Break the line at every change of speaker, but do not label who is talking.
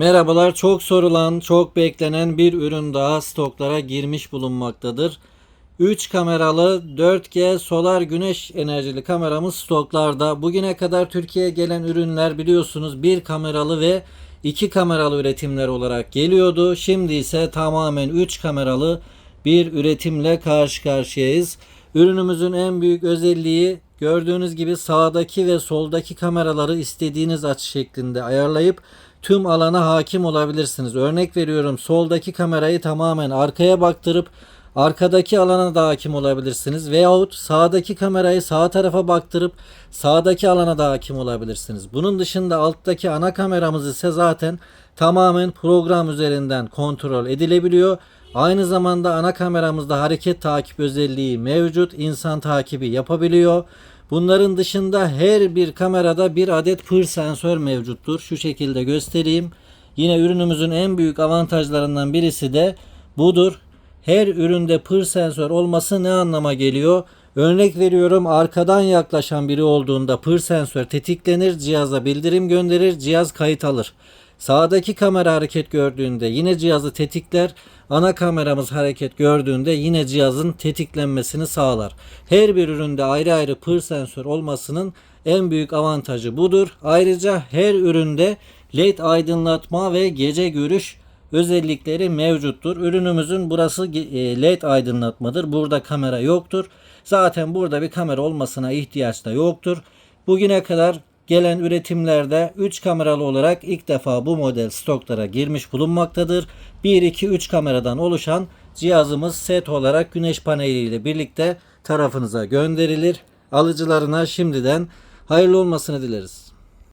Merhabalar. Çok sorulan, çok beklenen bir ürün daha stoklara girmiş bulunmaktadır. 3 kameralı 4G solar güneş enerjili kameramız stoklarda. Bugüne kadar Türkiye'ye gelen ürünler biliyorsunuz bir kameralı ve 2 kameralı üretimler olarak geliyordu. Şimdi ise tamamen 3 kameralı bir üretimle karşı karşıyayız. Ürünümüzün en büyük özelliği gördüğünüz gibi sağdaki ve soldaki kameraları istediğiniz açı şeklinde ayarlayıp tüm alana hakim olabilirsiniz. Örnek veriyorum soldaki kamerayı tamamen arkaya baktırıp arkadaki alana da hakim olabilirsiniz. Veyahut sağdaki kamerayı sağ tarafa baktırıp sağdaki alana da hakim olabilirsiniz. Bunun dışında alttaki ana kameramız ise zaten tamamen program üzerinden kontrol edilebiliyor. Aynı zamanda ana kameramızda hareket takip özelliği mevcut. İnsan takibi yapabiliyor. Bunların dışında her bir kamerada bir adet pır sensör mevcuttur. Şu şekilde göstereyim. Yine ürünümüzün en büyük avantajlarından birisi de budur. Her üründe pır sensör olması ne anlama geliyor? Örnek veriyorum arkadan yaklaşan biri olduğunda pır sensör tetiklenir, cihaza bildirim gönderir, cihaz kayıt alır. Sağdaki kamera hareket gördüğünde yine cihazı tetikler. Ana kameramız hareket gördüğünde yine cihazın tetiklenmesini sağlar. Her bir üründe ayrı ayrı pır sensör olmasının en büyük avantajı budur. Ayrıca her üründe LED aydınlatma ve gece görüş özellikleri mevcuttur. Ürünümüzün burası e, LED aydınlatmadır. Burada kamera yoktur. Zaten burada bir kamera olmasına ihtiyaç da yoktur. Bugüne kadar gelen üretimlerde 3 kameralı olarak ilk defa bu model stoklara girmiş bulunmaktadır. 1 2 3 kameradan oluşan cihazımız set olarak güneş paneliyle birlikte tarafınıza gönderilir. Alıcılarına şimdiden hayırlı olmasını dileriz.